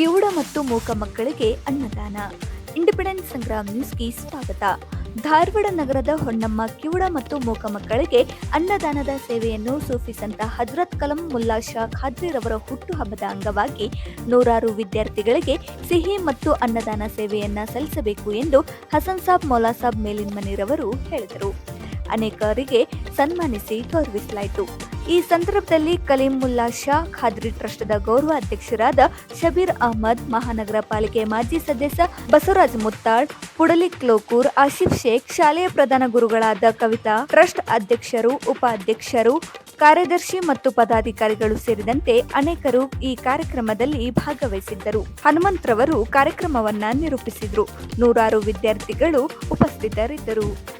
ಕಿವುಡ ಮತ್ತು ಮೂಕ ಮಕ್ಕಳಿಗೆ ಅನ್ನದಾನ. ಇಂಡಿಪೆಂಡೆನ್ಸ್ ಸಂಗ್ರಾಮ್ ನ್ಯೂಸ್ಗೆ ಸ್ವಾಗತ. ಧಾರವಾಡ ನಗರದ ಹೊನ್ನಮ್ಮ ಕಿವುಡ ಮತ್ತು ಮೂಕ ಮಕ್ಕಳಿಗೆ ಅನ್ನದಾನದ ಸೇವೆಯನ್ನು ಸೂಫಿ ಹಜರತ್ ಹಜ್ರತ್ ಕಲಂ ಮುಲ್ಲಾ ಶಾ ಖಾದ್ರಿರವರ ಹುಟ್ಟುಹಬ್ಬದ ಅಂಗವಾಗಿ ನೂರಾರು ವಿದ್ಯಾರ್ಥಿಗಳಿಗೆ ಸಿಹಿ ಮತ್ತು ಅನ್ನದಾನ ಸೇವೆಯನ್ನ ಸಲ್ಲಿಸಬೇಕು ಎಂದು ಹಸನ್ ಸಾಬ್ ಮೌಲಾಸಾಬ್ ಮೇಲಿನ್ಮನಿರವರು ಹೇಳಿದರು. ಅನೇಕರಿಗೆ ಸನ್ಮಾನಿಸಿ ಗೌರವಿಸಲಾಯಿತು. ಈ ಸಂದರ್ಭದಲ್ಲಿ ಕಲೀಂ ಮುಲ್ಲಾ ಶಾ, ಖಾದ್ರಿ ಟ್ರಸ್ಟ್ದ ಗೌರವ ಅಧ್ಯಕ್ಷರಾದ ಶಬೀರ್ ಅಹಮದ್, ಮಹಾನಗರ ಪಾಲಿಕೆ ಮಾಜಿ ಸದಸ್ಯ ಬಸವರಾಜ್ ಮುತ್ತಾಳ್ ಪುಡಲಿಕ್ ಲೋಕೂರ್ ಆಶಿಫ್ ಶೇಖ್, ಶಾಲೆಯ ಪ್ರಧಾನ ಗುರುಗಳಾದ ಕವಿತಾ ಟ್ರಸ್ಟ್ ಅಧ್ಯಕ್ಷರು, ಉಪಾಧ್ಯಕ್ಷರು, ಕಾರ್ಯದರ್ಶಿ ಮತ್ತು ಪದಾಧಿಕಾರಿಗಳು ಸೇರಿದಂತೆ ಅನೇಕರು ಈ ಕಾರ್ಯಕ್ರಮದಲ್ಲಿ ಭಾಗವಹಿಸಿದ್ದರು. ಹನುಮಂತ್ರವರು ಕಾರ್ಯಕ್ರಮವನ್ನ ನಿರೂಪಿಸಿದರು. ನೂರಾರು ವಿದ್ಯಾರ್ಥಿಗಳು ಉಪಸ್ಥಿತರಿದ್ದರು.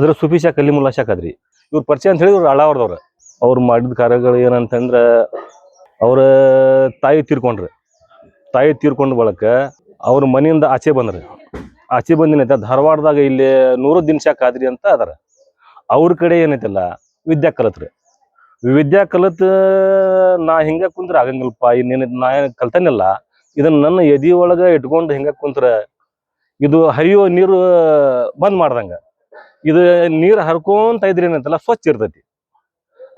ಅದ್ರ ಸುಫಿ ಅಲ್ಲಿ ಕಲಿಮುಲ್ಲಾ ಶಾಖ ಅದ್ರಿ. ಇವ್ರ ಪರಿಚಯ ಅಂತ ಹೇಳಿ ಇವ್ರು ಅಳಾವರ್ದವ್ರು. ಅವ್ರು ಮಾಡಿದ ಕಾರ್ಯಗಳು ಏನಂತಂದ್ರ ಅವ್ರ ತಾಯಿ ತೀರ್ಕೊಂಡ್ರು. ತಾಯಿ ತೀರ್ಕೊಂಡ ಬಳಕ ಅವ್ರ ಮನೆಯಿಂದ ಆಚೆ ಬಂದ್ರು. ಆಚೆ ಬಂದಿನೈತೆ ಧಾರವಾಡದಾಗ ಇಲ್ಲಿ ನೂರು ದಿನ ಶಾಖ ಆದ್ರಿ ಅಂತ ಅದಾರ. ಅವ್ರ ಕಡೆ ಏನೈತಲ್ಲ, ವಿದ್ಯಾ ಕಲತ್ರಿ ವಿದ್ಯಾ ಕಲತ್, ನಾ ಹಿಂಗ ಕುಂತ್ರ ಆಗಂಗಿಲ್ಲಪ್ಪ ಇನ್ನೇನ ನಾ ಕಲ್ತಾನಿಲ್ಲ. ಇದನ್ನ ನನ್ನ ಎದಿ ಒಳಗ ಇಟ್ಕೊಂಡು ಹಿಂಗ ಕುಂತ್ರ, ಇದು ಹರಿಯೋ ನೀರು ಬಂದ್ ಮಾಡ್ದಂಗ. ಇದು ನೀರು ಹರ್ಕೊಂತ ಇದ್ರಿ ಏನಂತಲ್ಲ, ಸ್ವಚ್ಛ ಇರ್ತೈತಿ.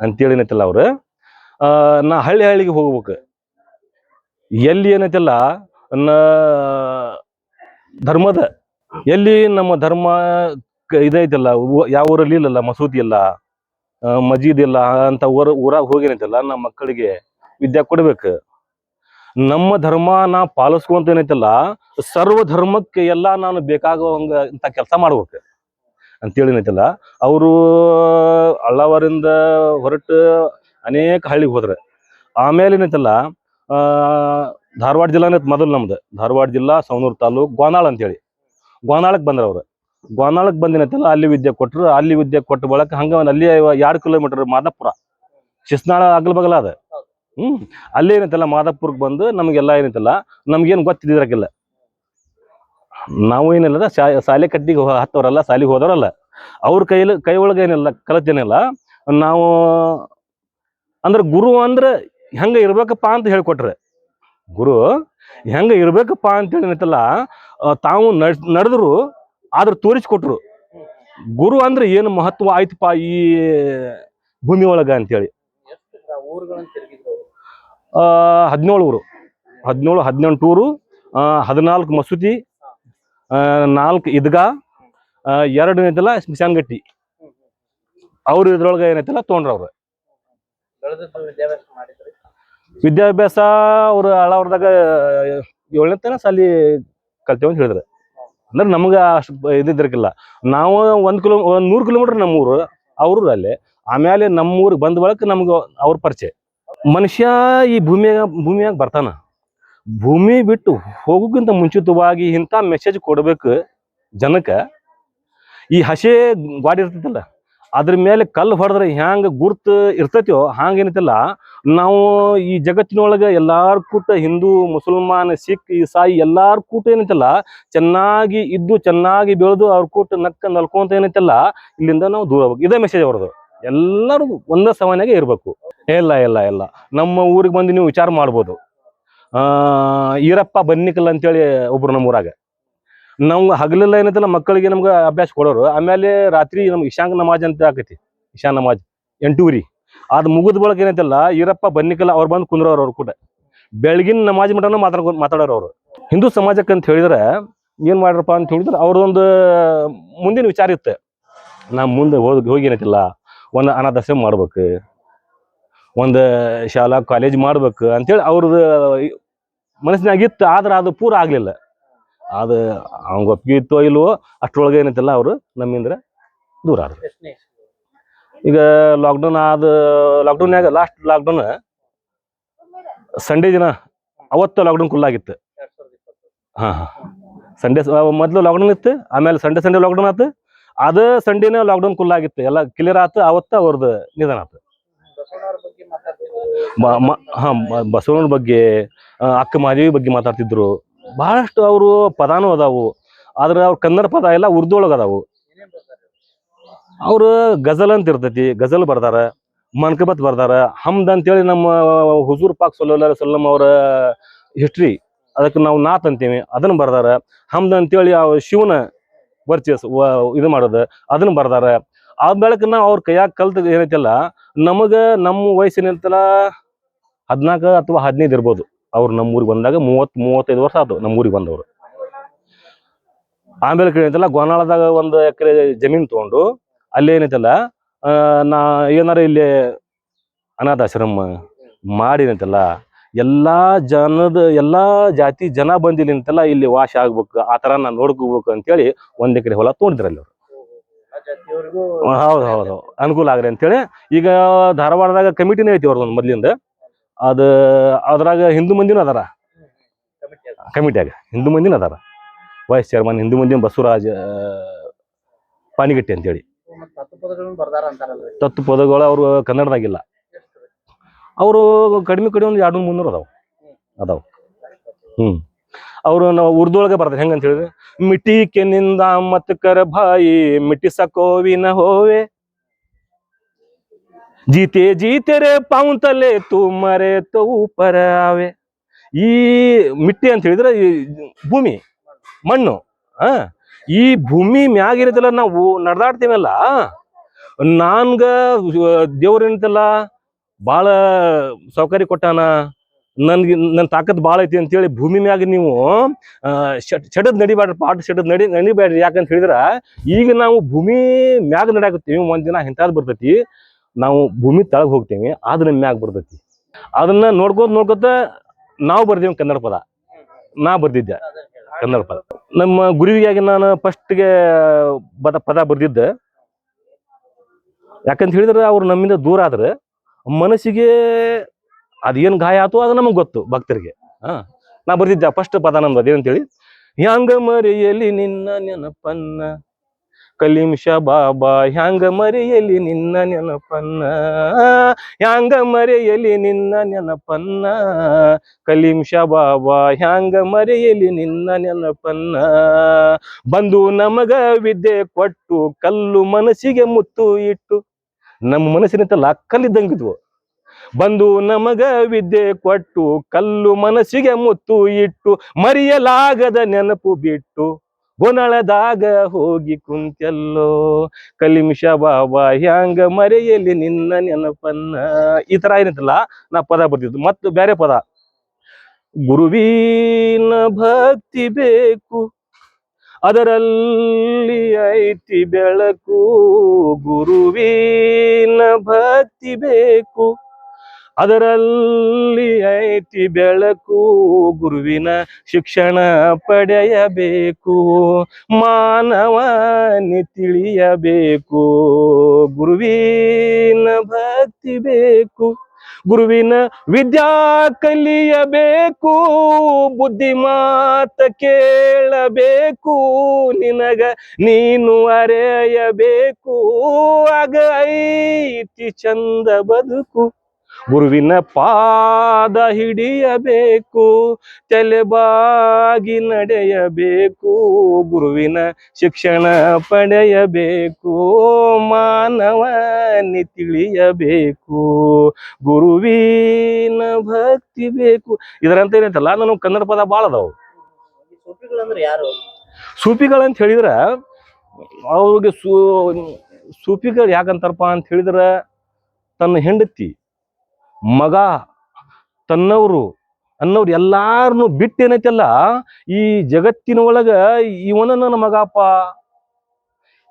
ಅಂತೇಳಿ ಏನೈತಲ್ಲ ಅವ್ರು ನಾ ಹಳ್ಳಿ ಹಳ್ಳಿಗೆ ಹೋಗ್ಬೇಕು. ಎಲ್ಲಿ ಏನೈತಲ್ಲ, ನ, ಧರ್ಮದ, ಎಲ್ಲಿ ನಮ್ಮ ಧರ್ಮ ಇದೈತಲ್ಲ ಯಾವ ಊರಲ್ಲಿ ಇಲ್ಲಲ್ಲ, ಮಸೂದಿ ಇಲ್ಲ ಮಜೀದ್ ಇಲ್ಲ ಅಂತ ಊರ, ಊರಾಗ ಹೋಗಿ ಏನೈತಲ್ಲ, ನಮ್ಮ ಮಕ್ಕಳಿಗೆ ವಿದ್ಯಾ ಕೊಡ್ಬೇಕು. ನಮ್ಮ ಧರ್ಮ ನಾ ಪಾಲಿಸ್ಕೊಂತ ಏನೈತಲ್ಲ, ಸರ್ವ ಧರ್ಮಕ್ಕೆ ಎಲ್ಲ ನಾನು ಬೇಕಾಗುವಂಗ ಇಂಥ ಕೆಲಸ ಮಾಡ್ಬೇಕು. ಅಂತೇಳಿ ಏನೈತಲ್ಲ ಅವರು ಅಳ್ಳಾವರಿಂದ ಹೊರಟು ಅನೇಕ ಹಳ್ಳಿಗೆ ಹೋದ್ರೆ. ಆಮೇಲೆ ಏನೈತಲ್ಲ ಧಾರವಾಡ ಜಿಲ್ಲಾನೇ ಮೊದಲು ನಮ್ದು. ಧಾರವಾಡ ಜಿಲ್ಲಾ ಸವನೂರು ತಾಲೂಕ್, ಗೋನಾಳ ಅಂತೇಳಿ. ಗೋನಾಳಕ್ಕೆ ಬಂದ್ರ ಅವ್ರು. ಗೋನಾಳಕ್ಕೆ ಬಂದಿನೈತಲ್ಲ ಅಲ್ಲಿ ವಿದ್ಯೆ ಕೊಟ್ರು. ಅಲ್ಲಿ ವಿದ್ಯೆ ಕೊಟ್ಟ ಬಳಕ ಹಂಗೆ ಅಲ್ಲಿ ಎರಡು ಕಿಲೋಮೀಟರ್ ಮಾದಾಪುರ ಶಿಸ್ನಾಳ ಅಗಲ ಬಗಲ ಅದ ಹ್ಮ್. ಅಲ್ಲಿ ಏನೈತಲ್ಲ ಮಾದಾಪುರಕ್ಕೆ ಬಂದು ನಮಗೆಲ್ಲ ಏನೈತಲ್ಲ, ನಮ್ಗೇನು ಗೊತ್ತಿದ್ದಿರಕ್ಕಿಲ್ಲ ನಾವು ಏನಿಲ್ಲ ಶಾಲೆ ಕಟ್ಟಿಗೆ ಹತ್ತವರಲ್ಲ, ಶಾಲೆಗೆ ಹೋದವರಲ್ಲ. ಅವ್ರ ಕೈಲಿ, ಕೈ ಒಳಗೆ ಏನಿಲ್ಲ ಕಲಿತೇನಿಲ್ಲ ನಾವು, ಅಂದ್ರೆ ಗುರು ಅಂದ್ರೆ ಹೆಂಗ ಇರ್ಬೇಕಪ್ಪ ಅಂತ ಹೇಳ್ಕೊಟ್ರೆ. ಗುರು, ಹೆಂಗ ಇರ್ಬೇಕಪ್ಪ ಅಂತೇಳಿ ಏನೈತಲ್ಲ ತಾವು ನಡ್ ನಡೆದ್ರು, ಆದ್ರೆ ತೋರಿಸ್ಕೊಟ್ರು. ಗುರು ಅಂದ್ರೆ ಏನು ಮಹತ್ವ ಆಯ್ತಪ್ಪ ಈ ಭೂಮಿ ಒಳಗ ಅಂತೇಳಿ. ಹದಿನೇಳು ಊರು. ಹದಿನೇಳು, ಹದಿನೆಂಟು ಊರು ಹದಿನಾಲ್ಕು ಮಸೂತಿ ನಾಲ್ಕು ಇದ್ಗಾ ಎರಡು ಏನೈತಲ್ಲ ಸ್ಮಶಾನಗಟ್ಟಿ ಅವ್ರು ಇದ್ರೊಳಗೆ ಏನೈತಲ್ಲ ತೊಗೊಂಡ್ರ ಅವ್ರು ವಿದ್ಯಾಭ್ಯಾಸ ಅವ್ರು ಹಳವ್ರದಾಗ ಏಳನೇ ಸಾಲಿ ಕಲ್ತೇವೆ ಅಂತ ಹೇಳಿದ್ರು. ಅಂದ್ರೆ ನಮ್ಗೆ ಅಷ್ಟು ಇದ್ದಿದ್ರಕ್ಕಿಲ್ಲ ನಾವು ಒಂದ್ ಕಿಲೋ, ಒಂದ್ ನೂರು ಕಿಲೋಮೀಟರ್ ನಮ್ಮೂರು ಅವ್ರು ಅಲ್ಲಿ. ಆಮೇಲೆ ನಮ್ಮೂರಿಗೆ ಬಂದ ಬಳಕ ನಮ್ಗೆ ಅವ್ರ ಪರಿಚಯ. ಮನುಷ್ಯ ಈ ಭೂಮಿಯಾಗ ಭೂಮಿಯಾಗ ಬರ್ತಾನ. ಭೂಮಿ ಬಿಟ್ಟು ಹೋಗೋಕ್ಕಿಂತ ಮುಂಚಿತವಾಗಿ ಇಂಥ ಮೆಸೇಜ್ ಕೊಡ್ಬೇಕು ಜನಕ್ಕೆ. ಈ ಹಸೆ ಗಾಡಿ ಇರ್ತೈತಲ್ಲ, ಅದ್ರ ಮೇಲೆ ಕಲ್ಲು ಹೊಡೆದ್ರೆ ಹ್ಯಾಂಗ ಗುರ್ತು ಇರ್ತೈತೋ ಹಂಗೇನೈತಲ್ಲ ನಾವು ಈ ಜಗತ್ತಿನೊಳಗೆ ಎಲ್ಲಾರ ಕೂಟ ಹಿಂದೂ, ಮುಸಲ್ಮಾನ್, ಸಿಖ್, ಇಸಾಯಿ ಎಲ್ಲಾರ ಕೂಟ ಏನೈತಲ್ಲ ಚೆನ್ನಾಗಿ ಇದ್ದು ಚೆನ್ನಾಗಿ ಬೆಳೆದು ಅವ್ರ ಕೂಟ ನಕ್ಕ ನಲ್ಕೊಂತ ಏನೈತಲ್ಲ ಇಲ್ಲಿಂದ ನಾವು ದೂರ ಹೋಗ್ಬೇಕು. ಇದೇ ಮೆಸೇಜ್ ಅವ್ರದ್ದು. ಎಲ್ಲರೂ ಒಂದೇ ಸಮಾನಾಗೆ ಇರಬೇಕು. ಇಲ್ಲ ಇಲ್ಲ ಇಲ್ಲ. ನಮ್ಮ ಊರಿಗೆ ಬಂದು ನೀವು ವಿಚಾರ ಮಾಡ್ಬೋದು. ಈರಪ್ಪ ಬನ್ನಿಕಲ್ ಅಂತೇಳಿ ಒಬ್ರು ನಮ್ಮ ಊರಾಗ ನಮ್ಗೆ ಹಗಲೆಲ್ಲ ಏನೈತಲ್ಲ, ಮಕ್ಕಳಿಗೆ ನಮ್ಗೆ ಅಭ್ಯಾಸ ಕೊಡೋರು. ಆಮೇಲೆ ರಾತ್ರಿ ನಮ್ಗೆ ಇಶಾಂಗ್ ನಮಾಜ್ ಅಂತ ಆಕೈತಿ. ಇಶಾನ್ ನಮಾಜ್, ಎಂಟೂರಿ. ಅದ್ ಮುಗಿದ ಬಳಕ ಏನೈತಲ್ಲ, ಈರಪ್ಪ ಬನ್ನಿಕಲ್ಲ ಅವ್ರು ಬಂದು ಕುಂದ್ರೋರು ಅವ್ರು ಕೂಡ. ಬೆಳಗಿನ ನಮಾಜ್ ಮಟನ ಮಾತಾಡ್ಕೊ, ಮಾತಾಡೋರು ಅವರು. ಹಿಂದೂ ಸಮಾಜಕ್ಕೆ ಅಂತ ಹೇಳಿದ್ರೆ ಏನು ಮಾಡ್ರಪ್ಪ ಅಂತ ಹೇಳಿದ್ರೆ ಅವ್ರದೊಂದು ಮುಂದಿನ ವಿಚಾರ ಇತ್ತು. ನಾ ಮುಂದೆ ಹೋಗಿ ಹೋಗಿ ಏನೈತಿಲ್ಲ, ಒಂದು ಅನಾಥಾಶ್ರಮ ಮಾಡ್ಬೇಕು, ಒಂದು ಶಾಲಾ, ಕಾಲೇಜ್ ಮಾಡ್ಬೇಕು ಅಂತೇಳಿ ಅವ್ರದ್ದು ಮನಸ್ಸಿನಾಗ ಇತ್ತು ಆದ್ರೆ ಅದು ಪೂರ ಆಗಲಿಲ್ಲ. ಅದು ಅವ್ಗ ಒಪ್ಪಿಗೆ ಇತ್ತೋ ಇಲ್ವೋ ಅಷ್ಟರೊಳಗೆ ಏನೈತಲ್ಲ ಅವರು ನಮ್ಮಿಂದ ದೂರ ಆದ್ರು? ಈಗ ಲಾಕ್ಡೌನ್ ಆದ ಲಾಕ್ಡೌನ್ಯಾಗ ಲಾಸ್ಟ್ ಲಾಕ್ಡೌನ್ ಸಂಡೇ ದಿನ ಅವತ್ತು ಲಾಕ್ಡೌನ್ ಕುಲ್ಲಾಗಿತ್ತು ಹಾಂ ಹಾಂ. ಸಂಡೇ ಮೊದಲು ಲಾಕ್ಡೌನ್ ಇತ್ತು ಆಮೇಲೆ ಸಂಡೇ ಸಂಡೇ ಲಾಕ್ಡೌನ್ ಆಯ್ತು ಅದ ಸಂಡೇನೇ ಲಾಕ್ಡೌನ್ ಕುಲ್ಲಾಗಿತ್ತು ಎಲ್ಲ ಕ್ಲಿಯರ್ ಆತು ಅವತ್ತು ಅವ್ರದ್ದು ನಿಧನ ಮ- ಹಾ ಬಸವಣ್ಣನ ಬಗ್ಗೆ ಅಕ್ಕ ಮಾದೇವಿ ಬಗ್ಗೆ ಮಾತಾಡ್ತಿದ್ರು. ಬಹಳಷ್ಟು ಅವರು ಪದಾನು ಅದಾವು. ಆದ್ರೆ ಅವ್ರ ಕನ್ನಡ ಪದ ಎಲ್ಲ ಉರ್ದು ಅದಾವು. ಅವರು ಗಜಲ್ ಅಂತ ಇರ್ತೈತಿ. ಗಜಲ್ ಬರ್ದಾರ ಮನ್ಕಬತ್ ಬರ್ದಾರ. ಹಮ್ದ್ ಅಂತೇಳಿ ನಮ್ಮ ಹುಜೂರ್ ಪಾಕ್ ಸೊಲ್ಲ ಸಲ್ಲಂ ಅವರ ಹಿಸ್ಟ್ರಿ ಅದಕ್ಕೆ ನಾವು ನಾತ್ ಅಂತೀವಿ. ಅದನ್ನ ಬರ್ದಾರ. ಹಮ್ದ್ ಅಂತೇಳಿ ಆ ಶಿವನ ವರ್ಚಸ್ ಇದು ಮಾಡೋದು. ಅದನ್ನ ಬರ್ದಾರ. ಆ ಬೆಳಕ ನಾವು ಅವ್ರ ಕೈಯಾಗ ಕಲ್ತ ಏನೈತಲ್ಲ, ನಮಗ ನಮ್ಮ ವಯಸ್ಸಿನ ಹದಿನಾಲ್ಕು ಅಥವಾ ಹದಿನೈದು ಇರ್ಬೋದು. ಅವ್ರು ನಮ್ಮ ಊರಿಗೆ ಬಂದಾಗ ಮೂವತ್ ಮೂವತ್ತೈದು ವರ್ಷ ಆತು ನಮ್ಮ ಊರಿಗೆ ಬಂದವರು. ಆಮೇಲೆ ಏನೈತಲ್ಲ ಗೋನಾಳದಾಗ ಒಂದು ಎಕರೆ ಜಮೀನು ತಗೊಂಡು ಅಲ್ಲಿ ಏನೈತಲ್ಲ ನಾ ಏನಾರ ಇಲ್ಲಿ ಅನಾಥಾಶ್ರಮ ಮಾಡಿ ಏನೈತಲ್ಲ ಎಲ್ಲಾ ಜನದ, ಎಲ್ಲಾ ಜಾತಿ ಜನ ಬಂದಿಲ್ಲ ಅಂತೆಲ್ಲ ಇಲ್ಲಿ ವಾಶ ಆಗ್ಬೇಕು, ಆ ತರ ನಾ ನೋಡ್ಕೋಬೇಕು ಅಂತೇಳಿ ಒಂದ್ ಎಕರೆ ಹೊಲ ತೊಗೊಂಡಿದ್ರು ಅಲ್ಲಿ ಅವ್ರು. ಹೌದು ಹೌದು ಅನುಕೂಲ ಆಗ್ರಿ ಅಂತೇಳಿ ಈಗ ಧಾರವಾಡದಾಗ ಕಮಿಟಿನೇ ಐತಿ ಅವ್ರದ್ದು ಮೊದ್ಲಿಂದ. ಅದ ಅದ್ರಾಗ ಹಿಂದೂ ಮಂದಿನ ಅದಾರ. ಕಮಿಟಿ ಅದು ಕಮಿಟಿಯಾಗ ಹಿಂದೂ ಮಂದಿನ ಅದಾರ. ವೈಸ್ ಚೇರ್ಮನ್ ಹಿಂದೂ ಮಂದಿನ ಬಸವರಾಜ ಪಾನಿಗಟ್ಟಿ ಅಂತೇಳಿ. ತತ್ತು ಪದಗಳು ಅವರು ಕನ್ನಡದಾಗಿಲ್ಲ. ಅವರು ಕಡಿಮೆ ಕಡಿಮೆ ಒಂದು ಎರಡು ಮುನ್ನೂರು ಅದಾವ. ಅದಾವ. ಹ್ಮ್. ಅವರು ನಾವು ಉರ್ದೊಳಗೆ ಬರ್ತಾರೆ. ಹೆಂಗಂತ ಹೇಳಿದ್ರೆ ಮಿಟಿ ಕೆನಿಂದ ಮತ್ ಕರ ಬಾಯಿ ಮಿಟಿ ಸಕೋವಿನ ಹೋವೆ ಜೀತೆ ಜೀತೆ ರೇ ಪಾವುಂತಲೆ ತಲೆ ಮರೆ ತೂ ಪರ ಆವೆ ಈ ಮಿಟ್ಟಿ ಅಂತ ಹೇಳಿದ್ರೆ ಈ ಭೂಮಿ, ಮಣ್ಣು, ಆ? ಈ ಭೂಮಿ ಮ್ಯಾಗಿರತ್ತಲ್ಲ ನಾವು ನಡೆದಾಡ್ತೀವಲ್ಲ? ನಾನ್ಗ ದೇವ್ರೇನಂತಲ್ಲ ಭಾಳ ಸೌಕರ್ಯ ಕೊಟ್ಟಾನ, ನನ್ಗೆ ನನ್ನ ತಾಕತ್ ಭಾಳ ಐತಿ ಅಂತೇಳಿ ಭೂಮಿ ಮ್ಯಾಗ ನೀವು ಚಡದ್ ನಡಿಬ್ಯಾಡ್ರಿ ಪಾಟ್ ಶಡದ್ ನಡಿ ನಡಿಬೇಡ್ರಿ ಯಾಕಂತ ಹೇಳಿದ್ರ, ಈಗ ನಾವು ಭೂಮಿ ಮ್ಯಾಗ ನಡ್ಯಾಕತ್ತೀವಿ, ಒಂದ್ ದಿನ ಇಂಥದ್ದು ಬರ್ತೈತಿ. ನಾವು ಭೂಮಿ ತಳಗ್ ಹೋಗ್ತೇವೆ, ಆದ್ರೆ ಮ್ಯಾಗ ಬರ್ತೈತಿ. ಅದನ್ನ ನೋಡ್ಕೋತ ನೋಡ್ಕೋತ ನಾವು ಬರ್ದೇವಿ ಕನ್ನಡ ಪದ. ನಾ ಬರ್ದಿದ್ದೆ ಕನ್ನಡ ಪದ. ನಮ್ಮ ಗುರುವಿಗಾಗಿ ನಾನು ಫಸ್ಟ್ಗೆ ಪದ ಪದ ಬರ್ದಿದ್ದೆ. ಯಾಕಂತ ಹೇಳಿದ್ರೆ ಅವ್ರು ನಮ್ಮಿಂದ ದೂರ ಆದ್ರೆ ಮನಸ್ಸಿಗೆ ಅದೇನ್ ಗಾಯ ಆತು ಅದು ನಮಗೆ ಗೊತ್ತು ಭಕ್ತರಿಗೆ. ಹಾ, ನಾ ಬರ್ದಿದ್ದೆ ಫಸ್ಟ್ ಪದ ನಮ್ದು ಅದೇನಂತೇಳಿ. ಹ್ಯಾಂಗ ಮರೆಯಲಿ ನಿನ್ನ ನೆನಪನ್ನ ಕಲಿಂಶ ಬಾಬಾ ಹ್ಯಾಂಗ ಮರೆಯಲಿ ನಿನ್ನ ನೆನಪನ್ನ? ಹ್ಯಾಂಗ ಮರೆಯಲಿ ನಿನ್ನ ನೆನಪನ್ನ? ಕಲಿಂಶ ಬಾಬಾ ಹ್ಯಾಂಗ ಮರೆಯಲಿ ನಿನ್ನ ನೆನಪನ್ನ? ಬಂದು ನಮಗ ವಿದ್ಯೆ ಕೊಟ್ಟು, ಕಲ್ಲು ಮನಸ್ಸಿಗೆ ಮುತ್ತು ಇಟ್ಟು, ನಮ್ಮ ಮನಸ್ಸಿನಂತೆಲ್ಲ ಕಲ್ಲಿದ್ದಂಗಿದ್ವು ಬಂದು ನಮಗ ವಿದ್ಯೆ ಕೊಟ್ಟು, ಕಲ್ಲು ಮನಸ್ಸಿಗೆ ಮುತ್ತು ಇಟ್ಟು, ಮರೆಯಲಾಗದ ನೆನಪು ಬಿಟ್ಟು ಗೊನಳದಾಗ ಹೋಗಿ ಕುಂತೆಲ್ಲೋ ಕಲಿಮಿಷ ಬಾಬಾ ಹ್ಯಾಂಗ ಮರೆಯಲಿ ನಿನ್ನ ನೆನಪನ್ನ. ಈ ತರ ಏನಿತ್ತಲ್ಲ, ನಾ ಪದ ಬರ್ತಿದ್ದು ಮತ್ತು ಬೇರೆ ಪದ. ಗುರುವಿನ ಭಕ್ತಿ ಬೇಕು. ಅದರಲ್ಲಿ ಐತಿ ಬೆಳಕು. ಗುರುವಿನ ಭಕ್ತಿ ಬೇಕು. ಅದರಲ್ಲಿ ಐತಿ ಬೆಳಕು, ಗುರುವಿನ ಶಿಕ್ಷಣ ಪಡೆಯಬೇಕು ಮಾನವನಿ ತಿಳಿಯಬೇಕು, ಗುರುವಿನ ಭಕ್ತಿ ಬೇಕು, ಗುರುವಿನ ವಿದ್ಯಾ ಕಲಿಯಬೇಕು, ಬುದ್ಧಿ ಮಾತ ಕೇಳಬೇಕು, ನಿನಗ ನೀನು ಅರೆಯಬೇಕು, ಆಗ ಐತಿ ಚಂದ ಬದುಕು. ಗುರುವಿನ ಪಾದ ಹಿಡಿಯಬೇಕು ತಲೆಬಾಗಿ ನಡೆಯಬೇಕು ಗುರುವಿನ ಶಿಕ್ಷಣ ಪಡೆಯಬೇಕು ಮಾನವನಿ ತಿಳಿಯಬೇಕು ಗುರುವಿನ ಭಕ್ತಿ ಬೇಕು. ಇದರಂತ ಏನೈತಲ್ಲ ನಾನು ಕನ್ನಡ ಪದ ಭಾಳ ಅದಾವು. ಸೂಫಿಗಳಂತ ಹೇಳಿದ್ರ ಅವ್ರಿಗೆ ಸೂ ಸೂಪಿಗಳು ಯಾಕಂತಾರಪ್ಪ ಅಂತ ಹೇಳಿದ್ರ ತನ್ನ ಹೆಂಡತಿ ಮಗ ತನ್ನವರು ಅನ್ನೋರು ಎಲ್ಲಾರನ್ನು ಬಿಟ್ಟೇನೈತಲ್ಲ? ಈ ಜಗತ್ತಿನ ಒಳಗ ಇವನ ನನ್ನ ಮಗಪ್ಪ.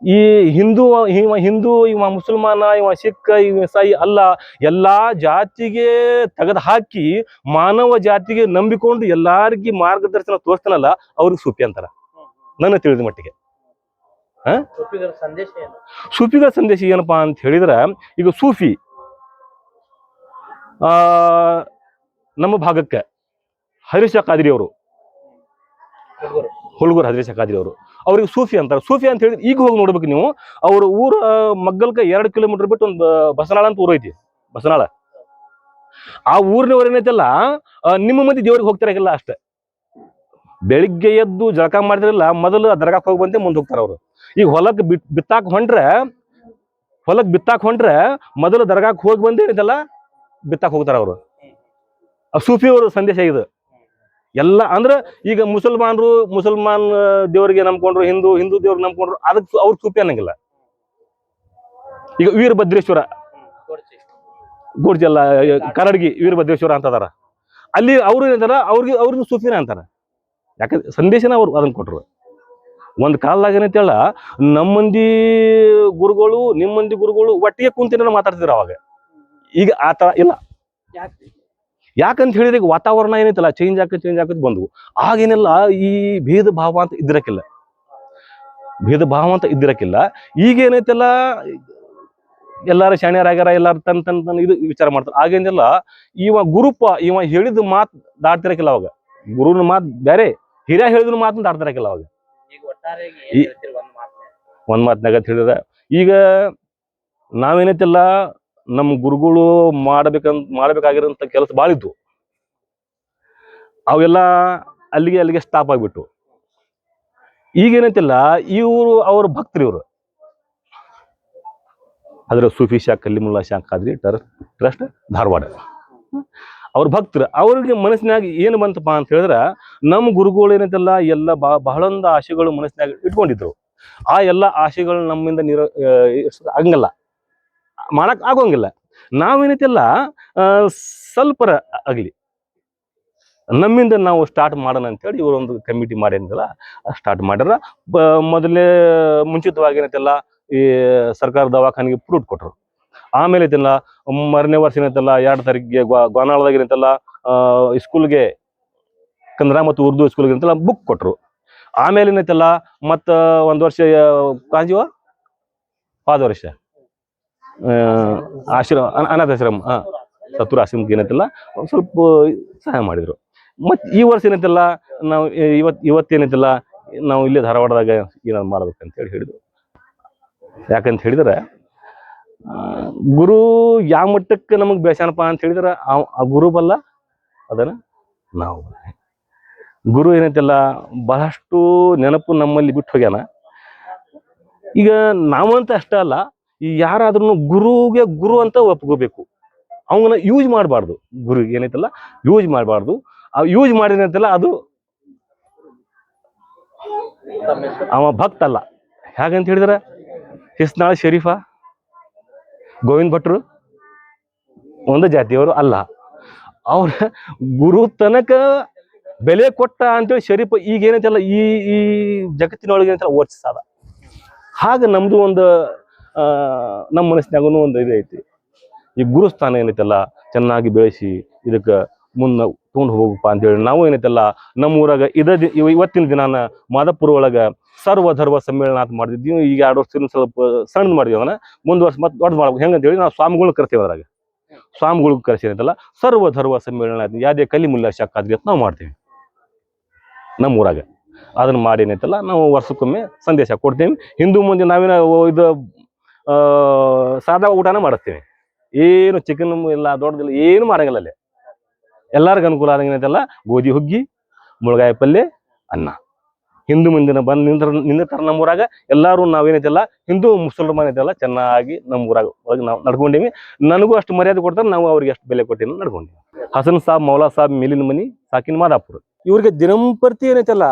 ಈ ಹಿಂದೂ ಇವ ಹಿಂದೂ ಇವ ಮುಸಲ್ಮಾನ ಇವ ಸಿಖ್ ಇವ ಸಾಯಿ ಅಲ್ಲ. ಎಲ್ಲಾ ಜಾತಿಗೆ ತೆಗೆದು ಹಾಕಿ ಮಾನವ ಜಾತಿಗೆ ನಂಬಿಕೊಂಡು ಎಲ್ಲಾರ್ಗಿ ಮಾರ್ಗದರ್ಶನ ತೋರಿಸ್ತಾನಲ್ಲ ಅವ್ರಿಗೆ ಸೂಫಿ ಅಂತಾರ. ನನ್ನ ತಿಳಿದ ಮಟ್ಟಿಗೆ. ಸೂಫಿಗಳ ಸಂದೇಶ ಏನು? ಸೂಫಿಗಳ ಸಂದೇಶ ಏನಪ್ಪಾ ಅಂತ ಹೇಳಿದ್ರ ಈಗ ಸೂಫಿ ನಮ್ಮ ಭಾಗಕ್ಕೆ ಹರೀಶ ಕಾದ್ರಿ ಅವರು. ಹುಲ್ಗೂರು ಹರೀಶ ಕಾದ್ರಿ ಅವರು. ಅವ್ರಿಗೆ ಸೂಫಿ ಅಂತಾರೆ. ಸೂಫಿ ಅಂತ ಹೇಳಿ ಈಗ ಹೋಗಿ ನೋಡ್ಬೇಕು ನೀವು. ಅವ್ರ ಊರ ಮಗ್ಗಲ್ಕ ಎರಡು ಕಿಲೋಮೀಟರ್ ಬಿಟ್ಟು ಒಂದು ಬಸನಾಳ ಅಂತ ಊರೈತಿ. ಬಸನಾಳ. ಆ ಊರಿನವ್ರು ಏನೈತಲ್ಲ ನಿಮ್ಮ ಮಂದಿ ದೇವ್ರಿಗೆ ಹೋಗ್ತಿರಾಗಿಲ್ಲ ಅಷ್ಟೇ. ಬೆಳಿಗ್ಗೆ ಎದ್ದು ಜಳಕ ಮಾಡಿದ್ರಲ್ಲ ಮೊದಲು ಆ ದರ್ಗಾಕ್ ಹೋಗಿ ಬಂದೆ ಮುಂದೆ ಹೋಗ್ತಾರ ಅವರು. ಈಗ ಹೊಲಕ್ಕೆ ಬಿತ್ ಬಿತ್ತಾಕ್ ಹೊಂಟ್ರೆ ಹೊಲಕ್ಕೆ ಬಿತ್ತಾಕ್ ಹೊಂಟ್ರೆ, ಮೊದಲು ದರ್ಗಾಕ್ ಹೋಗಿ ಬಂದೆ ಏನೈತಲ್ಲ ಬಿತ್ತಾಕ್ ಹೋಗ್ತಾರ ಅವರು. ಸೂಫಿ ಅವರು ಸಂದೇಶ ಇದು. ಎಲ್ಲ ಅಂದ್ರೆ ಈಗ ಮುಸಲ್ಮಾನರು, ಮುಸಲ್ಮಾನ್ ದೇವರಿಗೆ ನಂಬ್ಕೊಂಡ್ರು, ಹಿಂದೂ ಹಿಂದೂ ದೇವ್ರಿಗೆ ನಂಬ್ಕೊಂಡ್ರು ಅದಕ್ಕೆ ಅವ್ರು ಸೂಫಿ ಅನ್ನಂಗಿಲ್ಲ. ಈಗ ವೀರಭದ್ರೇಶ್ವರ ಗೋರ್ಜಲ್ಲ ಅಲ್ಲ ಕರಡ್ಗಿ ವೀರಭದ್ರೇಶ್ವರ ಅಂತ ಅದಾರ ಅಲ್ಲಿ ಅವ್ರು ಏನಂತಾರ, ಅವ್ರಿಗೆ ಅವ್ರಿಗೆ ಸೂಫಿನ ಅಂತಾರ. ಯಾಕಂದ್ರೆ ಸಂದೇಶನ ಅವ್ರು ಅದನ್ನ ಕೊಟ್ರು. ಒಂದು ಕಾಲದಾಗ ಏನಂತೇಳ ನಮ್ಮ ಮಂದಿ ಗುರುಗಳು ನಿಮ್ಮ ಮಂದಿ ಗುರುಗಳು ಒಟ್ಟಿಗೆ ಕುಂತಿನ ಮಾತಾಡ್ತಿದ್ರು ಅವಾಗ. ಈಗ ಆ ತರ ಇಲ್ಲ. ಯಾಕೆ? ಯಾಕಂತ ಹೇಳಿದ್ರೆ ಈಗ ವಾತಾವರಣ ಏನೈತಲ್ಲ ಚೇಂಜ್ ಆಕತ್ ಚೇಂಜ್ ಆಕತ್ ಬಂದ್ವು. ಆಗೇನೆಲ್ಲ ಈ ಭೇದ ಭಾವ ಅಂತ ಇದ್ದಿರಕ್ಕಿಲ್ಲ ಭೇದ ಭಾವ ಅಂತ ಇದ್ದಿರಕ್ಕಿಲ್ಲ ಈಗ ಏನೈತಲ್ಲ ಎಲ್ಲಾರು ಶಾಣ್ಯರಾಗ್ಯಾರ ಎಲ್ಲಾರು ತನ್ ತನ್ ತನ್ ಇದು ವಿಚಾರ ಮಾಡ್ತಾರೆ. ಆಗೇನೆಲ್ಲ ಇವ ಗುರುಪ ಇವ ಹೇಳಿದ ಮಾತ್ ದಾಟ್ತಿರಕಿಲ್ಲ ಅವಾಗ. ಗುರುನ ಮಾತ್ ಬೇರೆ ಹಿರಿಯ ಹೇಳಿದ ಮಾತನ್ನ ದಾಡ್ತಿರಕಿಲ್ಲ ಅವಾಗ. ಒಂದ್ ಮಾತು ಒಂದ್ ಮಾತ್ನಾಗ ಹೇಳಿದ್ರೆ ಈಗ ನಾವೇನೈತಿಲ್ಲ ನಮ್ಮ ಗುರುಗಳು ಮಾಡಬೇಕಂತ, ಮಾಡ್ಬೇಕಾಗಿರೋಂಥ ಕೆಲಸ ಭಾಳ ಇದ್ವು ಅವೆಲ್ಲ ಅಲ್ಲಿಗೆ ಅಲ್ಲಿಗೆ ಸ್ಟಾಪ್ ಆಗ್ಬಿಟ್ಟು ಈಗ ಏನೈತಿಲ್ಲ, ಇವರು ಅವ್ರ ಭಕ್ತರು ಇವರು. ಅದ್ರ ಸೂಫಿ ಶಾ ಕಲ್ಲಿಮುಲ್ಲಾ ಶಾ ಖಾದ್ರಿ ಟರ್, ಟ್ರಸ್ಟ್ ಧಾರವಾಡ. ಅವ್ರ ಭಕ್ತರು, ಅವ್ರಿಗೆ ಮನಸ್ಸಿನಾಗ ಏನು ಬಂತಪ್ಪ ಅಂತ ಹೇಳಿದ್ರೆ ನಮ್ಮ ಗುರುಗಳು ಏನಂತಿಲ್ಲ, ಎಲ್ಲ ಬಾ, ಬಹಳೊಂದು ಆಶೆಗಳು ಮನಸ್ಸಿನಾಗ ಇಟ್ಕೊಂಡಿದ್ರು. ಆ ಎಲ್ಲ ಆಶೆಗಳು ನಮ್ಮಿಂದ ನಿರ ಆಗಂಗಿಲ್ಲ ಮಾಡಕ್ ಆಗೋಂಗಿಲ್ಲ. ನಾವೇನೈತಿಲ್ಲ ಸ್ವಲ್ಪರ ಆಗ್ಲಿ. ನಮ್ಮಿಂದ ನಾವು ಸ್ಟಾರ್ಟ್ ಮಾಡೋಣ ಅಂತೇಳಿ ಇವರೊಂದು ಕಮಿಟಿ ಮಾಡಿದ್ರಲ್ಲ ಸ್ಟಾರ್ಟ್ ಮಾಡ್ಯಾರ. ಮೊದಲೇ ಮುಂಚಿತವಾಗಿ ಏನೈತಲ್ಲ, ಈ ಸರ್ಕಾರ ದವಾಖಾನೆಗೆ ಫ್ರೂಟ್ ಕೊಟ್ರು. ಆಮೇಲೆ ಐತಿಲ್ಲ ಮರನೇ ವರ್ಷ ಏನೈತಲ್ಲ, ಎರಡು ತಾರೀಕಿಗೆ ಗೋನಾಳದಾಗ ಏನೈತಲ್ಲ ಸ್ಕೂಲ್ಗೆ ಕನ್ನಡ ಮತ್ತು ಉರ್ದು ಸ್ಕೂಲ್ಗೆ ಏನೈತಲ್ಲ ಬುಕ್ ಕೊಟ್ರು. ಆಮೇಲೆ ಏನೈತಲ್ಲ, ಮತ್ತ ಒಂದು ವರ್ಷ ಕಾಂಜೀವ? ಪಾದ ವರ್ಷ. ಆಶ್ರಮ ಅನ- ಅನಾಥಾಶ್ರಮ ಹಾಂ ಸತ್ತೂರ ಆಶ್ರಮಕ್ಕೆ ಸ್ವಲ್ಪ ಸಹಾಯ ಮಾಡಿದರು. ಮತ್ತು ಈ ವರ್ಷ ಏನೈತಲ್ಲ, ನಾವು ಇವತ್ತು ಇವತ್ ಇವತ್ತೇನೈತಲ್ಲ ನಾವು ಇಲ್ಲೇ ಧಾರವಾಡದಾಗ ಏನಾದ್ರು ಮಾಡಬೇಕು ಹೇಳಿ ಹೇಳಿದ್ರು. ಯಾಕಂತ ಹೇಳಿದ್ರೆ ಗುರು ಯಾವ ಮಟ್ಟಕ್ಕೆ ನಮಗೆ ಬೇಸಾನಪ್ಪ ಅಂತ ಹೇಳಿದ್ರೆ ಆ ಗುರು ಬಲ್ಲ, ಅದನ್ನು ನಾವು ಗುರು ಏನೈತಲ್ಲ, ಬಹಳಷ್ಟು ನೆನಪು ನಮ್ಮಲ್ಲಿ ಬಿಟ್ಟು ಹೋಗ್ಯಾನ. ಈಗ ನಾವಂತ ಅಷ್ಟೇ ಅಲ್ಲ ಈ ಯಾರಾದ್ರೂ ಗುರುಗೆ ಗುರು ಅಂತ ಒಪ್ಕೋಬೇಕು. ಅವನ ಯೂಸ್ ಮಾಡಬಾರ್ದು. ಗುರು ಏನೈತಲ್ಲ? ಯೂಸ್ ಮಾಡಬಾರ್ದು. ಆ ಯೂಸ್ ಮಾಡಿದಂತೆಲ್ಲ ಅದು ಅವ ಭಕ್ತ ಅಲ್ಲ. ಹೇಗಂತ ಹೇಳಿದ್ರೆ? ಹಿಸ್ನಾಳ್ ಶರೀಫ, ಗೋವಿಂದ ಭಟ್ರು, ಒಂದು ಜಾತಿಯವರು ಅಲ್ಲ. ಅವ್ರ ಗುರು ತನಕ ಬೆಲೆ ಕೊಟ್ಟ ಅಂತೇಳಿ ಶರೀಫ್ ಈಗ ಏನಂತಲ್ಲ ಈ ಈ ಜಗತ್ತಿನೊಳಗೆ ಏನಂತ ಓಡಿಸಾದ ಹಾಗೆ ನಮ್ದು ಒಂದು ನಮ್ಮ ಮನಸ್ಸಿನಾಗೂ ಒಂದು ಇದು ಐತಿ. ಈ ಗುರುಸ್ಥಾನ ಏನೈತಲ್ಲ, ಚೆನ್ನಾಗಿ ಬೆಳೆಸಿ ಇದಕ್ಕೆ ಮುಂದೆ ತೊಗೊಂಡು ಹೋಗಪ್ಪ ಅಂತೇಳಿ ನಾವು ಏನೈತಲ್ಲ, ನಮ್ಮ ಊರಾಗ ಇದ ಇವತ್ತಿನ ದಿನಾನ ಮಾದಪುರ ಒಳಗ ಸರ್ವ ಧರ್ಮ ಸಮ್ಮೇಳನ ಅಂತ ಮಾಡಿದ್ವಿ ಈಗ ಎರಡು ವರ್ಷದಿಂದ ಸ್ವಲ್ಪ ಸಣ್ಣ ಮಾಡಿದ್ವಿ ಅವನ ಮುಂದ್ ವರ್ಷ ಮತ್ತೆ ದೊಡ್ಡ ಮಾಡ್ಬೇಕು. ಹೆಂಗಂತೇಳಿ ನಾವು ಸ್ವಾಮಿಗಳು ಕರ್ತೇವೆ ಅದ್ರಾಗ. ಸ್ವಾಮಿಗಳು ಕರ್ಸಿರಂತಲ್ಲ ಸರ್ವ ಧರ್ಮ ಸಮ್ಮೇಳನ ಆಯ್ತು. ಯಾವುದೇ ಕಲಿ ಕಲಿಮುಲ್ಲ ಶಾಖಾದ್ರಿ ಅಂತ ನಾವು ಮಾಡ್ತೀವಿ. ನಮ್ಮ ಊರಾಗ. ಅದನ್ನ ಮಾಡಿ ಏನೈತಲ್ಲ, ನಾವು ವರ್ಷಕ್ಕೊಮ್ಮೆ ಸಂದೇಶ ಕೊಡ್ತೀವಿ. ಹಿಂದೂ ಮುಂದೆ ನಾವೇನ ಇದು ಸಾದಾ ಊಟನ ಮಾಡಿಸ್ತೀವಿ ಏನು ಚಿಕನ್ ಇಲ್ಲ, ದೊಡ್ಡದಿಲ್ಲ, ಏನು ಮಾಡಂಗಿಲ್ಲ ಅಲ್ಲಿ. ಎಲ್ಲರಿಗೂ ಅನುಕೂಲ ಆದಂಗೆಲ್ಲ ಗೋಧಿ, ಹುಗ್ಗಿ, ಮುಳಗಾಯಿ ಪಲ್ಯ ಅನ್ನ. ಹಿಂದೂ ಮುಂದಿನ ಬಂದು ನಿಂದ್ರ, ನಿಂದಿರ್ತಾರ ನಮ್ಮ ಎಲ್ಲರೂ ಎಲ್ಲಾರು ನಾವೇನೈತಲ್ಲ ಹಿಂದೂ ಮುಸಲ್ಮಾನ್ ಐತೆಲ್ಲ ಚೆನ್ನಾಗಿ ನಮ್ಮೂರಾಗ ಒಳಗೆ ನಾವು ನಡ್ಕೊಂಡೀವಿ. ನನಗೂ ಅಷ್ಟು ಮರ್ಯಾದೆ ಕೊಡ್ತಾರೆ, ನಾವು ಅವ್ರಿಗೆ ಅಷ್ಟು ಬೆಲೆ ಕೊಟ್ಟಿನ ನಡ್ಕೊಂಡೀವಿ. ಹಸನ್ ಸಾಬ್, ಮೌಲಾ ಸಾಬ್ ಮೇಲಿನ ಮನಿ, ಸಾಕಿನ ಮಾದಾಪುರ. ಇವ್ರಿಗೆ ದಿನಂಪ್ರತಿ ಏನೈತಲ್ಲ,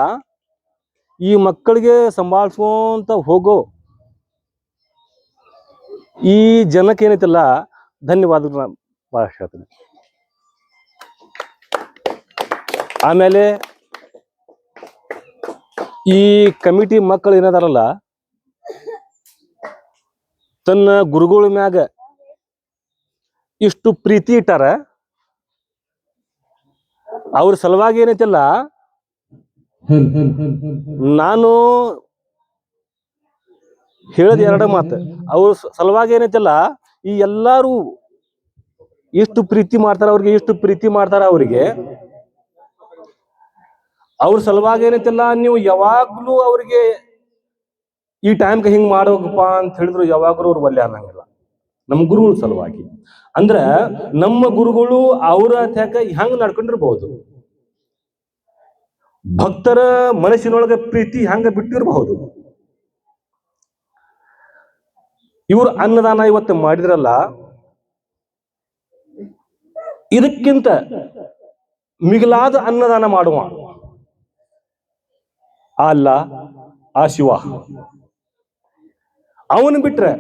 ಈ ಮಕ್ಕಳಿಗೆ ಸಂಭಾಳಿಸ್ಕೊಂತ ಹೋಗೋ ಈ ಜನಕ್ಕೆ ಏನೈತಿಲ್ಲ ಧನ್ಯವಾದಗಳು ಭಾಳ ಹೇಳ್ತೀನಿ. ಆಮೇಲೆ ಈ ಕಮಿಟಿ ಮಕ್ಕಳು ಏನದಾರಲ್ಲ, ತನ್ನ ಗುರುಗಳ ಮ್ಯಾಗ ಇಷ್ಟು ಪ್ರೀತಿ ಇಟ್ಟಾರ, ಅವ್ರ ಸಲುವಾಗಿ ಏನೈತಿಲ್ಲ, ನಾನು ಹೇಳದ ಎರಡ ಮಾತು. ಅವ್ರ ಸಲುವಾಗಿ ಏನೈತಿಲ್ಲ, ಈ ಎಲ್ಲಾರು ಎಷ್ಟು ಪ್ರೀತಿ ಮಾಡ್ತಾರ ಅವ್ರಿಗೆ ಎಷ್ಟು ಪ್ರೀತಿ ಮಾಡ್ತಾರ ಅವರಿಗೆ. ಅವ್ರ ಸಲುವಾಗಿ ಏನೈತಿಲ್ಲ, ನೀವು ಯಾವಾಗ್ಲೂ ಅವ್ರಿಗೆ ಈ ಟೈಮ್ಗೆ ಹಿಂಗ್ ಮಾಡೋಗಪ್ಪ ಅಂತ ಹೇಳಿದ್ರು ಯಾವಾಗಲೂ ಅವ್ರು ಒಲ್ಲೆ ಅನ್ನಂಗಿಲ್ಲ. ನಮ್ಮ ಗುರುಗಳ ಸಲುವಾಗಿ. ಅಂದ್ರ ನಮ್ಮ ಗುರುಗಳು ಅವ್ರ ತ್ಯಾಕ ಹೆಂಗ್ ನಡ್ಕೊಂಡಿರ್ಬಹುದು? ಭಕ್ತರ ಮನಸ್ಸಿನೊಳಗ ಪ್ರೀತಿ ಹೆಂಗ ಬಿಟ್ಟಿರಬಹುದು? ಇವ್ರು ಅನ್ನದಾನ ಇವತ್ತು ಮಾಡಿದ್ರಲ್ಲ, ಇದಕ್ಕಿಂತ ಮಿಗಿಲಾದ ಅನ್ನದಾನ ಮಾಡುವ. ಆ ಅಲ್ಲ, ಆ ಶಿವ. ಅವನು ಬಿಟ್ರೆ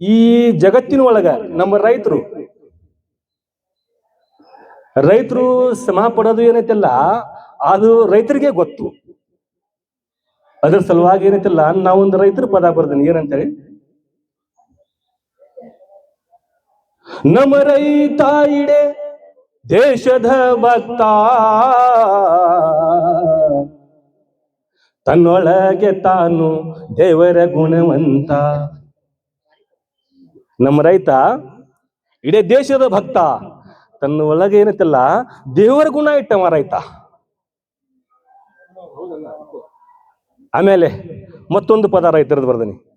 ಈ ಜಗತ್ತಿನ ಒಳಗ ನಮ್ಮ ರೈತರು ರೈತರು ಶ್ರಮ ಪಡೋದು ಏನೈತಿಲ್ಲ, ಅದು ರೈತರಿಗೆ ಗೊತ್ತು. ಅದ್ರ ಸಲುವಾಗಿ ಏನೈತಿಲ್ಲ, ನಾವೊಂದು ರೈತರ ಪದ ಬರ್ದೇನೆ, ಏನಂತೇಳಿ? ನಮ್ಮ ರೈತ ಇಡೆ ದೇಶದ ಭಕ್ತ. ತನ್ನೊಳಗೆ ತಾನು ದೇವರ ಗುಣವಂತ. ನಮ್ಮ ರೈತ ಇಡೀ ದೇಶದ ಭಕ್ತ. ತನ್ನ ಒಳಗೆ ಏನೈತಲ್ಲ, ದೇವರ ಗುಣ ಇಟ್ಟವ ರೈತ. ಆಮೇಲೆ ಮತ್ತೊಂದು ಪದ ರೈತರದ್ದು ಬರ್ದನಿ.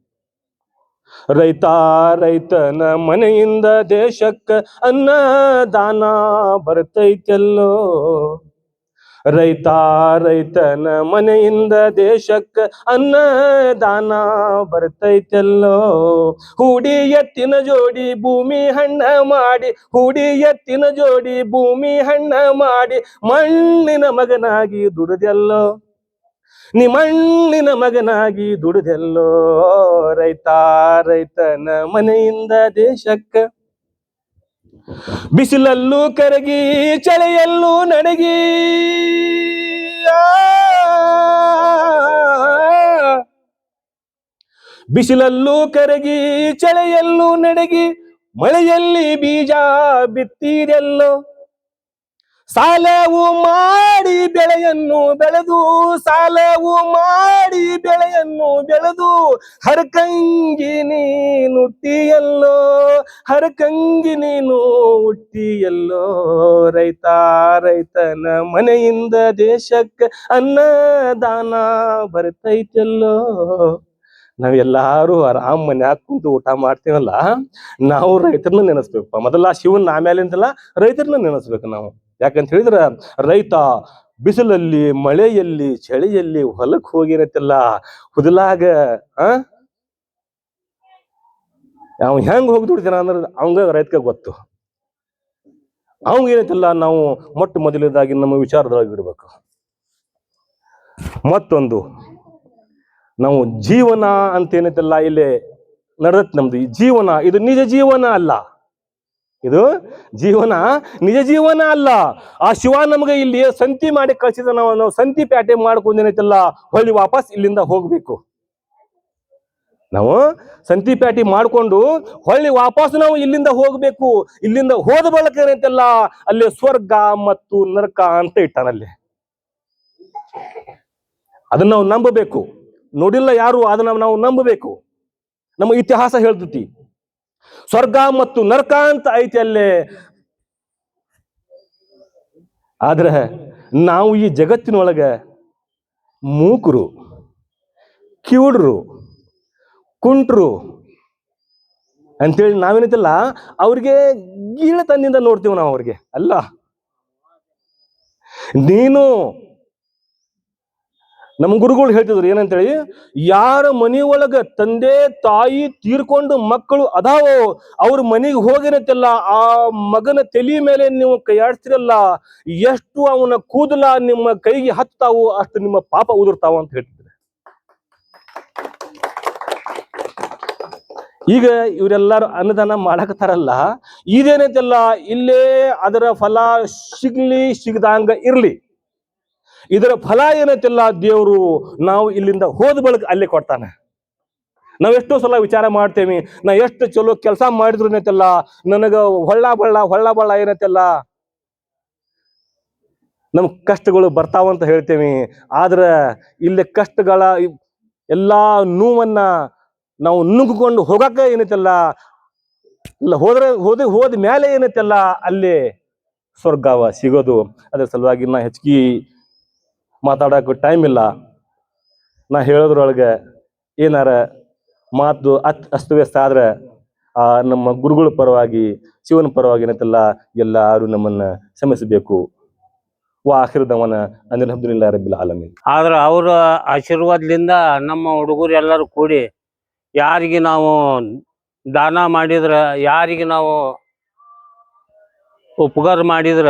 ರೈತ ರೈತನ ಮನೆಯಿಂದ ದೇಶಕ್ಕ ಅನ್ನದಾನ ಬರ್ತೈತೆಲ್ಲೋ. ರೈತ ರೈತನ ಮನೆಯಿಂದ ದೇಶಕ್ಕ ಅನ್ನದಾನ ಬರ್ತೈತೆಲ್ಲೋ. ಹೂಡಿ ಎತ್ತಿನ ಜೋಡಿ ಭೂಮಿ ಹಣ್ಣ ಮಾಡಿ, ಹೂಡಿ ಎತ್ತಿನ ಜೋಡಿ ಭೂಮಿ ಹಣ್ಣ ಮಾಡಿ ಮಣ್ಣಿನ ಮಗನಾಗಿ ದುಡಿದೆಲ್ಲೋ. ನೀ ಮಣ್ಣಿನ ಮಗನಾಗಿ ದುಡಿದೆಲ್ಲೋ ರೈತ ರೈತನ ಮನೆಯಿಂದ ದೇಶಕ್ಕ ಬಿಸಿಲಲ್ಲೂ ಕರಗಿ ಚಳಿಯಲ್ಲೂ ನಡಗಿ ಬಿಸಿಲಲ್ಲೂ ಕರಗಿ ಚಳಿಯಲ್ಲೂ ನಡಗಿ ಮಳೆಯಲ್ಲಿ ಬೀಜ ಬಿತ್ತಿದೆಲ್ಲೋ ಸಾಲವು ಮಾಡಿ ಬೆಳೆಯನ್ನು ಬೆಳೆದು, ಸಾಲವು ಮಾಡಿ ಬೆಳೆಯನ್ನು ಬೆಳೆದು, ಹರಕಂಗಿ ನೀನು ಹುಟ್ಟಿಯಲ್ಲೋ, ಹರಕಂಗಿ ನೀನು ಹುಟ್ಟಿಯಲ್ಲೋ. ರೈತ, ರೈತನ ಮನೆಯಿಂದ ದೇಶಕ್ಕೆ ಅನ್ನದಾನ ಬರ್ತೈತಲ್ಲೋ. ನಾವೆಲ್ಲಾರು ಆರಾಮ್ ಮನ್ಯಾಗ ಕುಂತು ಊಟ ಮಾಡ್ತೀವಲ್ಲ, ನಾವು ರೈತರನ್ನ ನೆನೆಸ್ಬೇಕಪ್ಪ ಮೊದಲ ಶಿವನ್ ಆಮೇಲಿಂದಲ್ಲ ರೈತರನ್ನ ನೆನೆಸ್ಬೇಕು ನಾವು. ಯಾಕಂತ ಹೇಳಿದ್ರ ರೈತ ಬಿಸಿಲಲ್ಲಿ, ಮಳೆಯಲ್ಲಿ, ಚಳಿಯಲ್ಲಿ ಹೊಲಕ್ಕೆ ಹೋಗಿರತ್ತಲ್ಲ. ಹುದಲಾಗ, ಆ? ಅವ್ ಹೆಂಗ್ ಹೋಗಿ ದುಡಿತಾನ ಅಂದ್ರೆ ಅವಂಗ ರೈತಗೆ ಗೊತ್ತು. ಅವಂಗ ನಾವು ಮೊಟ್ಟ ಮೊದಲದಾಗಿ ನಮ್ಮ ವಿಚಾರದೊಳಗೆ ಇಡ್ಬೇಕು. ಮತ್ತೊಂದು, ನಾವು ಜೀವನ ಅಂತ ಏನೈತಲ್ಲ ಇಲ್ಲಿ ನಡೆದತ್ ನಮ್ದು ಜೀವನ. ಇದು ನಿಜ ಜೀವನ ಅಲ್ಲ. ಇದು ಜೀವನ, ನಿಜ ಜೀವನ ಅಲ್ಲ. ಆ ಶಿವ ನಮಗೆ ಇಲ್ಲಿ ಸಂತಿ ಮಾಡಿ ಕಳಿಸಿದ ನಾವು ನಾವು ಸಂತಿ ಪ್ಯಾಟೆ ಮಾಡ್ಕೊಂಡೇನೈತಲ್ಲ ಹೊಳ್ಳಿ ವಾಪಸ್ ಇಲ್ಲಿಂದ ಹೋಗ್ಬೇಕು. ನಾವು ಸಂತಿ ಪ್ಯಾಟಿ ಮಾಡ್ಕೊಂಡು ಹೊಳ್ಳಿ ವಾಪಸ್ ನಾವು ಇಲ್ಲಿಂದ ಹೋಗ್ಬೇಕು. ಇಲ್ಲಿಂದ ಹೋದ ಬಳಕ ಏನೈತಲ್ಲ, ಅಲ್ಲಿ ಸ್ವರ್ಗ ಮತ್ತು ನರಕ ಅಂತ ಇಟ್ಟಾನಲ್ಲಿ ಅದನ್ನ ನಾವು ನಂಬಬೇಕು. ನೋಡಿಲ್ಲ ಯಾರು, ಅದನ್ನ ನಾವು ನಂಬಬೇಕು. ನಮ್ಮ ಇತಿಹಾಸ ಹೇಳ್ತತಿ. ಸ್ವರ್ಗ ಮತ್ತು ನರಕ ಅಂತ ಐತಿ ಅಲ್ಲೇ. ಆದ್ರೆ ನಾವು ಈ ಜಗತ್ತಿನೊಳಗೆ ಮೂಕರು, ಕಿವುಡ್ರು, ಕುಂಟ್ರು ಅಂತೇಳಿ ನಾವೇನೈತಲ್ಲ, ಅವ್ರಿಗೆ ಗೀಳತನದಿಂದ ನೋಡ್ತೀವಿ ನಾವು ಅವ್ರಿಗೆ. ಅಲ್ಲ. ನೀನು ನಮ್ಮ ಗುರುಗಳು ಹೇಳ್ತಿದ್ರು ಏನಂತೇಳಿ, ಯಾರ ಮನೆಯೊಳಗ ತಂದೆ, ತಾಯಿ ತೀರ್ಕೊಂಡು ಮಕ್ಕಳು ಅದಾವೋ, ಅವ್ರ ಮನೆಗೆ ಹೋಗಿರತ್ತಲ್ಲ ಆ ಮಗನ ತಲೆ ಮೇಲೆ ನೀವು ಕೈಯಾಡ್ತಿರಲ್ಲ ಎಷ್ಟು ಅವನ ಕೂದಲ ನಿಮ್ಮ ಕೈಗೆ ಹತ್ತಾವು ಅಷ್ಟು ನಿಮ್ಮ ಪಾಪ ಉದುರ್ತಾವ ಅಂತ ಹೇಳ್ತಿದ್ರು. ಈಗ ಇವರೆಲ್ಲರೂ ಅನ್ನದಾನ ಮಾಡಕತ್ತಾರಲ್ಲ, ಇದೇನೈತಲ್ಲ, ಇಲ್ಲೇ ಅದರ ಫಲ ಸಿಗ್ಲಿ, ಸಿಗದಂಗ ಇರ್ಲಿ. ಇದರ ಫಲ ಏನೈತಿಲ್ಲ ದೇವರು ನಾವು ಇಲ್ಲಿಂದ ಹೋದ ಬಳಿಕ ಅಲ್ಲಿ ಕೊಡ್ತಾನೆ. ನಾವು ಎಷ್ಟೋ ಸಲ ವಿಚಾರ ಮಾಡ್ತೇವೆ, ನಾ ಎಷ್ಟು ಚಲೋ ಕೆಲಸ ಮಾಡಿದ್ರು ಏನೈತಲ್ಲ, ನನಗ ಹೊಳ್ಳ ಬಳ್ಳ ಹೊಳ್ಳ ಬಳ್ಳ ಏನೈತಲ್ಲ. ನಮ್ ಕಷ್ಟಗಳು ಬರ್ತಾವಂತ ಹೇಳ್ತೇವೆ, ಆದ್ರೆ ಇಲ್ಲಿ ಕಷ್ಟಗಳ ಎಲ್ಲಾ ನೋವನ್ನ ನಾವು ನುಗ್ಗಿಕೊಂಡು ಹೋಗಕ್ಕ ಏನೈತಲ್ಲ, ಇಲ್ಲ ಹೋದ್ರೆ ಹೋದ ಹೋದ ಮೇಲೆ ಏನೈತಲ್ಲ, ಅಲ್ಲಿ ಸ್ವರ್ಗಾವ ಸಿಗೋದು. ಅದ್ರ ಸಲುವಾಗಿ ನಾ ಹೆಚ್ಚಿಗೆ ಮಾತಾಡೋಕೆ ಟೈಮ್ ಇಲ್ಲ. ನಾ ಹೇಳೋದ್ರೊಳಗೆ ಏನಾರ ಮಾತು ಅತ್ ಅಸ್ತವ್ಯಸ್ತ ಆದ್ರೆ, ಆ, ನಮ್ಮ ಗುರುಗಳ ಪರವಾಗಿ, ಶಿವನ ಪರವಾಗಿ ಏನಂತಲ್ಲ, ಎಲ್ಲರೂ ನಮ್ಮನ್ನ ಕ್ಷಮಿಸಬೇಕು. ವಾ ಆಖಿರದವನ ಅಂದ್ರೆ ಅಲ್ಹಮ್ದುಲಿಲ್ಲಾಹಿ ರಬ್ಬಿಲ್ ಆಲಮಿ ಆದ್ರೆ ಅವರ ಆಶೀರ್ವಾದದಿಂದ ನಮ್ಮ ಹುಡುಗರು ಎಲ್ಲರೂ ಕೂಡಿ, ಯಾರಿಗೆ ನಾವು ದಾನ ಮಾಡಿದ್ರ, ಯಾರಿಗೆ ನಾವು ಉಪಕಾರ ಮಾಡಿದ್ರ,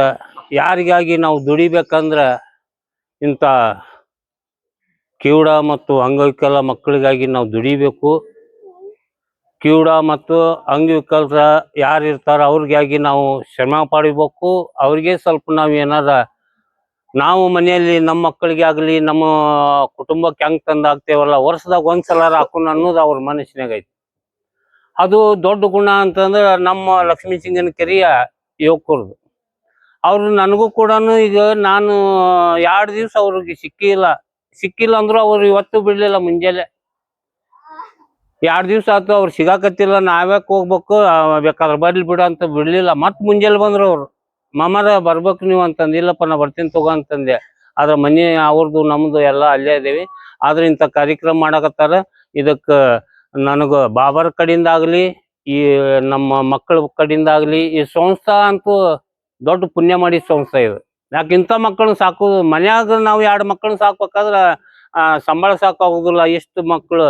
ಯಾರಿಗಾಗಿ ನಾವು ದುಡಿಬೇಕಂದ್ರ ಇಂಥ ಕಿವುಡ ಮತ್ತು ಅಂಗವಿಕಲ ಮಕ್ಕಳಿಗಾಗಿ ನಾವು ದುಡಿಬೇಕು. ಕಿವುಡ ಮತ್ತು ಅಂಗವಿಕಲರ ಯಾರು ಇರ್ತಾರ ಅವ್ರಿಗಾಗಿ ನಾವು ಶ್ರಮ ಪಡಿಬೇಕು. ಅವ್ರಿಗೆ ಸ್ವಲ್ಪ ನಾವು ಏನಾರ ನಾವು ಮನೆಯಲ್ಲಿ ನಮ್ಮ ಮಕ್ಕಳಿಗೆ ಆಗಲಿ, ನಮ್ಮ ಕುಟುಂಬಕ್ಕೆ ಹೆಂಗ್ ತಂದು ಹಾಕ್ತೇವಲ್ಲ, ವರ್ಷದಾಗ ಒಂದ್ಸಲ ಹಾಕೋಣ ಅನ್ನೋದು ಅವ್ರ ಮನಸ್ಸಿನಾಗ ಐತಿ. ಅದು ದೊಡ್ಡ ಗುಣ ಅಂತಂದ್ರೆ ನಮ್ಮ ಲಕ್ಷ್ಮೀ ಸಿಂಗನ ಕೆರೆಯ ಯುವಕರದು. ಅವ್ರು ನನಗೂ ಕೂಡ ಈಗ ನಾನು ಎರಡು ದಿವಸ ಅವ್ರಿಗೆ ಸಿಕ್ಕಿಲ್ಲ. ಸಿಕ್ಕಿಲ್ಲ ಅಂದ್ರು ಅವ್ರು ಇವತ್ತು ಬಿಡ್ಲಿಲ್ಲ, ಮುಂಜಾನೆ. ಎರಡು ದಿವಸ ಆಯ್ತು ಅವ್ರು ಸಿಗಾಕತ್ತಿಲ್ಲ, ನಾವ್ಯಾಕೆ ಹೋಗ್ಬೇಕು ಬೇಕಾದ್ರೆ ಬರ್ಲಿ ಬಿಡು ಅಂತ ಬಿಡ್ಲಿಲ್ಲ. ಮತ್ ಮುಂಜಾನೆ ಬಂದ್ರು ಅವ್ರು, ಮಾಮಾರ, ಬರ್ಬೇಕು ನೀವು ಅಂತಂದು, ಇಲ್ಲಪ್ಪ, ನಾ ಬರ್ತೀನಿ ತಗೋ ಅಂತಂದೆ. ಆದ್ರೆ ಮನೆ ಅವ್ರದ್ದು ನಮ್ದು ಎಲ್ಲ ಅಲ್ಲೇ ಇದೀವಿ ಆದ್ರೆ ಇಂಥ ಕಾರ್ಯಕ್ರಮ ಮಾಡಕತ್ತಾರ. ಇದಕ್ಕ ನನಗ ಬಾಬರ್ ಕಡೆಯಿಂದ ಈ ನಮ್ಮ ಮಕ್ಕಳ ಕಡೆಯಿಂದ ಆಗ್ಲಿ ಈ ಸಂಸ್ಥಾ ಅಂತೂ ದೊಡ್ಡ ಪುಣ್ಯ ಮಾಡಿ ಸಂಸ್ಥೆ ಇದು. ಯಾಕೆ ಇಂಥ ಮಕ್ಕಳನ್ನ ಸಾಕು, ಮನ್ಯಾಗ ನಾವು ಎರಡು ಮಕ್ಕಳನ್ನ ಸಾಕ್ಬೇಕಾದ್ರೆ ಸಂಬಳ ಸಾಕಾಗುದಿಲ್ಲ. ಎಷ್ಟು ಮಕ್ಕಳು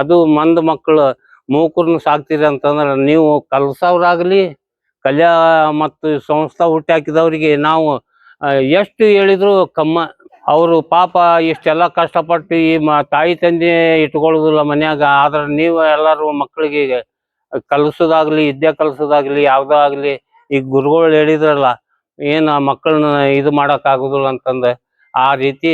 ಅದು ಮಂದ ಮಕ್ಕಳು ಮೂಕರನ್ನ ಸಾಕ್ತೀರಿ ಅಂತಂದ್ರೆ ನೀವು ಕಲ್ಸವ್ರಾಗಲಿ, ಕಲ್ಯಾ ಮತ್ತು ಸಂಸ್ಥೆ ಹುಟ್ಟಿ ಹಾಕಿದವರಿಗೆ ನಾವು ಎಷ್ಟು ಹೇಳಿದ್ರು ಕಮ್ಮ. ಅವರು ಪಾಪ ಇಷ್ಟೆಲ್ಲ ಕಷ್ಟಪಟ್ಟು ಈ ಮ, ತಾಯಿ ತಂದೆ ಇಟ್ಕೊಳ್ಳೋದಿಲ್ಲ ಮನ್ಯಾಗ. ಆದ್ರೆ ನೀವು ಎಲ್ಲರೂ ಮಕ್ಕಳಿಗೆ ಕಲ್ಸೋದಾಗ್ಲಿ, ವಿದ್ಯೆ ಕಲ್ಸೋದಾಗ್ಲಿ, ಯಾವುದೋ ಆಗ್ಲಿ ಈಗ ಗುರುಗಳು ಹೇಳಿದ್ರಲ್ಲ, ಏನು ಮಕ್ಕಳನ್ನ ಇದು ಮಾಡಕ್ ಆಗುದಿಲ್ಲ ಅಂತಂದ. ಆ ರೀತಿ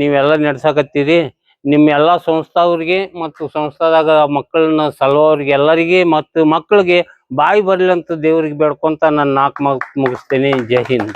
ನೀವೆಲ್ಲ ನಡೆಸಕತ್ತೀರಿ. ನಿಮ್ಮ ಎಲ್ಲ ಸಂಸ್ಥಾವ್ರಿಗೆ ಮತ್ತು ಸಂಸ್ಥಾದಾಗ ಮಕ್ಕಳನ್ನ ಸಲುವವ್ರಿಗೆ ಎಲ್ಲರಿಗೆ ಮತ್ತು ಮಕ್ಕಳಿಗೆ ಬಾಯಿ ಬರ್ಲಿ ಅಂತ ದೇವ್ರಿಗೆ ಬೇಡ್ಕೊಂತ ನನ್ನ ನಾಲ್ಕು ಮುಗಿಸ್ತೇನೆ. ಜೈ ಹಿಂದ್.